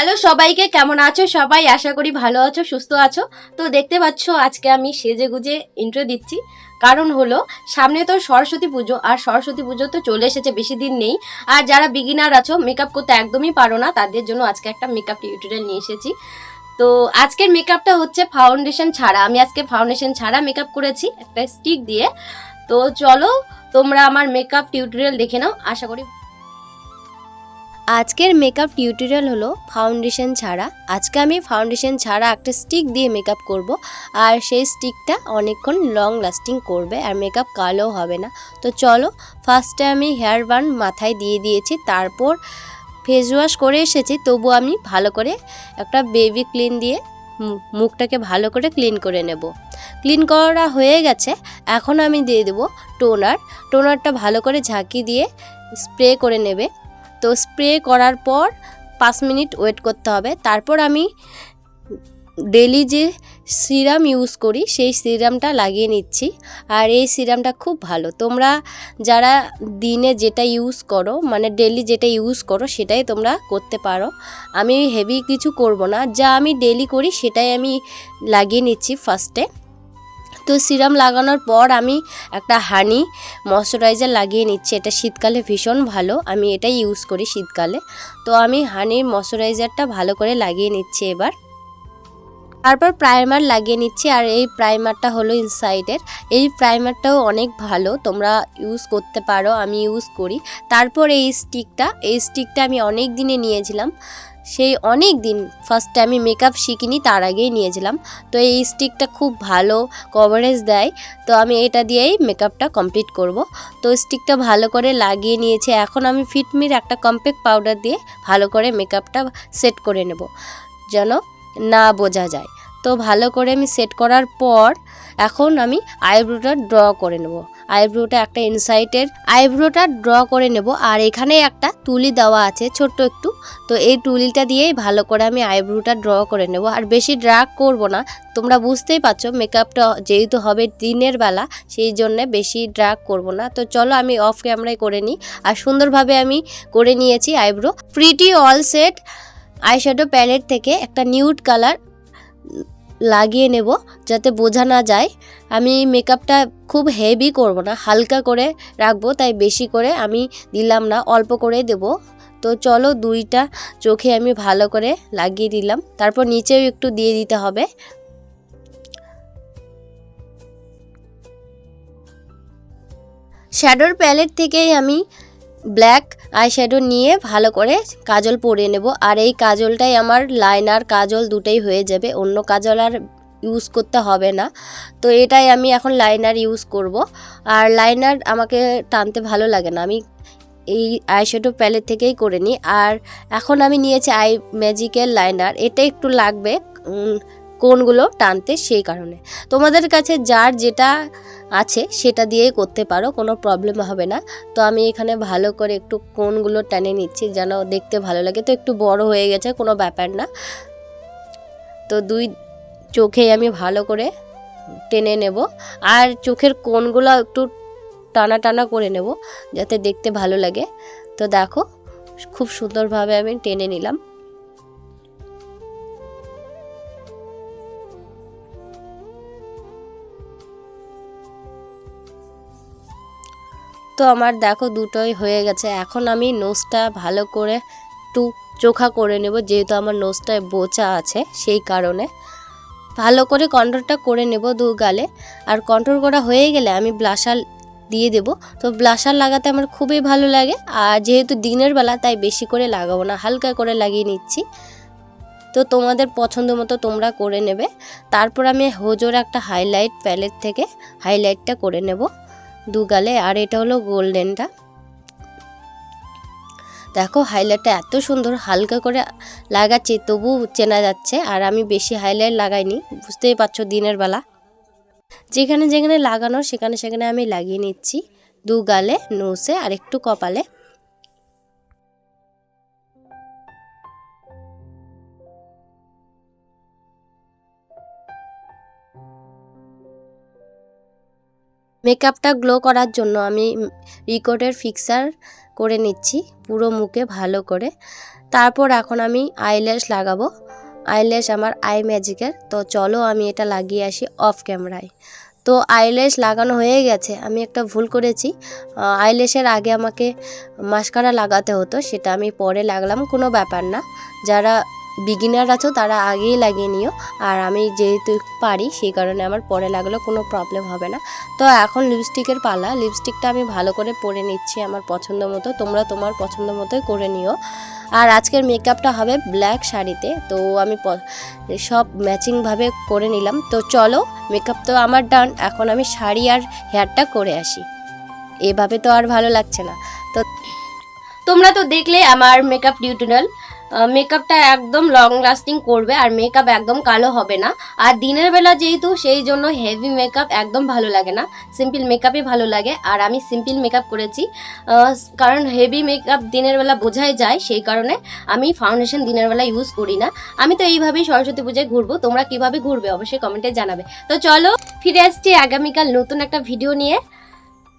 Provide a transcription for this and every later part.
Hello সবাইকে, কেমন আছো সবাই? আশা করি ভালো আছো, সুস্থ আছো। তো দেখতে পাচ্ছ, আজকে আমি সেজে গুজে ইন্ট্রো দিচ্ছি। কারণ হলো, সামনে তো সরস্বতী পুজো, আর সরস্বতী পুজো তো চলে এসেছে, বেশি দিন নেই। আর যারা বিগিনার আছো মেকআপ করতে একদমই পারো না, তাদের জন্য আজকে একটা মেকআপ টিউটোরিয়াল নিয়ে এসেছি। তো আজকের মেকআপটা হচ্ছে ফাউন্ডেশন ছাড়া। আমি আজকে ফাউন্ডেশন ছাড়া মেকআপ করেছি, একটা স্টিক দিয়ে। তো চলো, তোমরা আমার মেকআপ টিউটোরিয়াল দেখে নাও। আশা করি আজকের মেকআপ টিউটোরিয়াল হলো ফাউন্ডেশন ছাড়া। আজকে আমি ফাউন্ডেশন ছাড়া একটা স্টিক দিয়ে মেকআপ করব। আর সেই স্টিকটা অনেকক্ষণ লং লাস্টিং করবে আর মেকআপ কালো হবে না। তো চলো ফার্স্টে আমি হেয়ার বান মাথায় দিয়ে দিয়েছি, তারপর ফেস ওয়াশ করে এসেছি। তবু আমি ভালো করে একটা বেবি ক্লিন দিয়ে মুখটাকে ভালো করে ক্লিন করে নেব। ক্লিন করা হয়ে গেছে, এখন আমি দিয়ে দেবো টোনার টোনারটা ভালো করে ঝাঁকি দিয়ে স্প্রে করে নেবে। তো স্প্রে করার পর পাঁচ মিনিট ওয়েট করতে হবে। তারপর আমি ডেলি যে সিরাম ইউজ করি, সেই সিরামটা লাগিয়ে নিচ্ছি। আর এই সিরামটা খুব ভালো। তোমরা যারা দিনে যেটা ইউজ করো মানে ডেলি যেটা ইউজ করো, সেটাই তোমরা করতে পারো। আমি হেভি কিছু করব না। যা আমি ডেলি করি, সেটাই আমি লাগিয়ে নিচ্ছি ফার্স্টে তো সিরাম লাগানোর পর আমি একটা হানি ময়শ্চারাইজার লাগিয়ে নিচ্ছি। এটা শীতকালে ভীষণ ভালো। আমি এটাই ইউজ করি শীতকালে। তো আমি হানির ময়শ্চারাইজারটা ভালো করে লাগিয়ে নিচ্ছি এবার। তারপর প্রাইমার লাগিয়ে নিচ্ছি আর এই প্রাইমারটা হলো ইনসাইডের। এই প্রাইমারটাও অনেক ভালো। তোমরা ইউজ করতে পারো। আমি ইউজ করি। তারপর এই স্টিকটা এই স্টিকটা আমি অনেক দিনে নিয়েছিলাম। সেই অনেক দিন ফার্স্টে আমি মেকআপ শিখিনি, তার আগেই নিয়েছিলাম। তো এই স্টিকটা খুব ভালো কভারেজ দেয়। তো আমি এটা দিয়েই মেকআপটা কমপ্লিট করব। তো স্টিকটা ভালো করে লাগিয়ে নিয়েছে। এখন আমি ফিটমির একটা কম্প্যাক্ট পাউডার দিয়ে ভালো করে মেকআপটা সেট করে নেব, যেন না বোঝা যায়। তো ভালো করে আমি সেট করার পর, এখন আমি আইব্রোটা ড্র করে নেব। আইব্রোটা একটা ইনসাইটের আইব্রোটা ড্র করে নেব। আর এখানে একটা তুলি দেওয়া আছে, ছোট্ট একটু। তো এই তুলিটা দিয়েই ভালো করে আমি আইব্রোটা ড্র করে নেব। আর বেশি ড্রাগ করব না। তোমরা বুঝতেই পারছ, মেকআপটা যেহেতু হবে দিনের বেলা, সেই জন্যে বেশি ড্রাগ করব না। তো চলো আমি অফ ক্যামেরায় করে নিই। আর সুন্দরভাবে আমি করে নিয়েছি eyebrow. Pretty all set eyeshadow palette থেকে একটা নিউড কালার লাগিয়ে নেব যাতে বোঝা না যায়। আমি মেকআপটা খুব হেভি করব না, হালকা করে রাখব, তাই বেশি করে আমি দিলাম না, অল্প করে দেব। তো চলো দুইটা চোখে আমি ভালো করে লাগিয়ে দিলাম। তারপর নিচেও একটু দিয়ে দিতে হবে। শ্যাডোর প্যালেট থেকেই আমি ব্ল্যাক আইশ্যাডো নিয়ে ভালো করে কাজল পরিয়ে নেব। আর এই কাজলটাই আমার লাইনার কাজল দুটোই হয়ে যাবে। অন্য কাজল আর ইউজ করতে হবে না। তো এটাই আমি এখন লাইনার ইউজ করব। আর লাইনার আমাকে টানতে ভালো লাগে না। আমি এই আইশ্যাডো প্যালেট থেকেই করে নিই। আর এখন আমি নিয়েছি আই ম্যাজিক্যাল লাইনার। এটা একটু লাগবে। কোনগুলো টানতে সেই কারণে। তোমাদের কাছে যার যেটা আছে সেটা দিয়েই করতে পারো, কোনো প্রবলেম হবে না। তো আমি এখানে ভালো করে একটু কোনগুলো টেনে নিচ্ছি যেন দেখতে ভালো লাগে। তো একটু বড় হয়ে গেছে, কোনো ব্যাপার না। তো দুই চোখে আমি ভালো করে টেনে নেব। আর চোখের কোনগুলো একটু টানা টানা করে নেব, যাতে দেখতে ভালো লাগে। তো দেখো, খুব সুন্দরভাবে আমি টেনে নিলাম। তো আমার দেখো দুটোই হয়ে গেছে। এখন আমি নোজটা ভালো করে একটু চোখা করে নেব, যেহেতু আমার নোজটায় বোচা আছে সেই কারণে। ভালো করে কন্ট্রোলটা করে নেব দু গালে। আর কন্ট্রোল করা হয়ে গেলে আমি ব্লাশার দিয়ে দেব। তো ব্লাশার লাগাতে আমার খুবই ভালো লাগে। আর যেহেতু দিনের বেলা, তাই বেশি করে লাগাবো না, হালকা করে লাগিয়ে নিচ্ছি। তো তোমাদের পছন্দ মতো তোমরা করে নেবে। তারপর আমি হোজোর একটা হাইলাইট প্যালেট থেকে হাইলাইটটা করে নেব। দু গালে আর এটা হলো গোল্ডেনটা। দেখো হাইলাইটটা এত সুন্দর, হালকা করে লাগাচ্ছি তবু চেনা যাচ্ছে, আর আমি বেশি হাইলাইট লাগাইনি, বুঝতেই পারছ দিনের বেলা। যেখানে যেখানে লাগানো, সেখানে সেখানে আমি লাগিয়ে নিচ্ছি দু গালে নোসে, আর একটু কপালে। মেকআপটা গ্লো করার জন্য আমি রিকোডের ফিক্সার করে নিচ্ছি পুরো মুখে ভালো করে। তারপর এখন আমি আইল্যাশ লাগাবো। আইল্যাশ আমার আই ম্যাজিকের। তো চলো আমি এটা লাগিয়ে আসি অফ ক্যামেরায়। তো আইল্যাশ লাগানো হয়ে গেছে। আমি একটা ভুল করেছি। আইল্যাশের আগে আমাকে মাস্কারা লাগাতে হতো, সেটা আমি পরে লাগলাম, কোনো ব্যাপার না। যারা বিগিনার আছো তারা আগেই লাগিয়ে নিও। আর আমি যেহেতু পারি, সেই কারণে আমার পরে লাগলেও কোনো প্রবলেম হবে না। তো এখন লিপস্টিকের পালা। লিপস্টিকটা আমি ভালো করে পরে নিচ্ছি আমার পছন্দ মতো। তোমরা তোমার পছন্দ মতোই করে নিও। আর আজকের মেকআপটা হবে ব্ল্যাক শাড়িতে। তো আমি সব ম্যাচিংভাবে করে নিলাম। তো চলো মেকআপ তো আমার ডান এখন আমি শাড়ি আর হেয়ারটা করে আসি। এভাবে তো আর ভালো লাগছে না। তো তোমরা তো দেখলে আমার মেকআপ টিউটোরিয়াল মেকআপটা একদম লং লাস্টিং করবে আর মেকআপ একদম কালো হবে না। আর দিনের বেলা যেহেতু, সেই জন্য হেভি মেকআপ একদম ভালো লাগে না। সিম্পল মেকআপই ভালো লাগে। আর আমি সিম্পল মেকআপ করেছি। কারণ হেভি মেকআপ দিনের বেলা বোঝাই যায়, সেই কারণে আমি ফাউন্ডেশন দিনের বেলা ইউজ করি না। আমি তো এইভাবেই সরস্বতী পুজোয় ঘুরবো। তোমরা কীভাবে ঘুরবে অবশ্যই কমেন্টে জানাবে। তো চলো, ফিরে আসছি আগামীকাল নতুন একটা ভিডিও নিয়ে।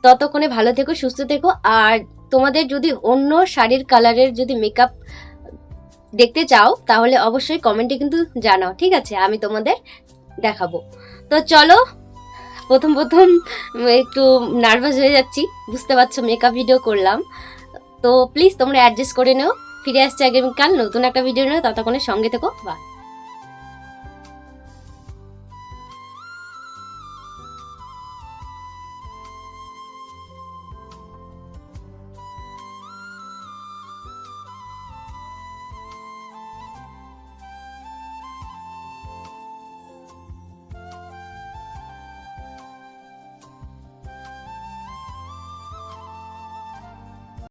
ততক্ষণে ভালো থেকো, সুস্থ থেকো। আর তোমাদের যদি অন্য শাড়ির কালারের যদি মেকআপ দেখতে চাও, তাহলে অবশ্যই কমেন্টে কিন্তু জানাও, ঠিক আছে? আমি তোমাদের দেখাবো। তো চলো, প্রথম প্রথম একটু নার্ভাস হয়ে যাচ্ছি, বুঝতে পারছ মেকআপ ভিডিও করলাম। তো প্লিজ তোমরা অ্যাডজাস্ট করে নিও, ফিরে আসছে আগামীকাল, নতুন একটা ভিডিও নিয়ে ততক্ষণের সঙ্গে থেকো বা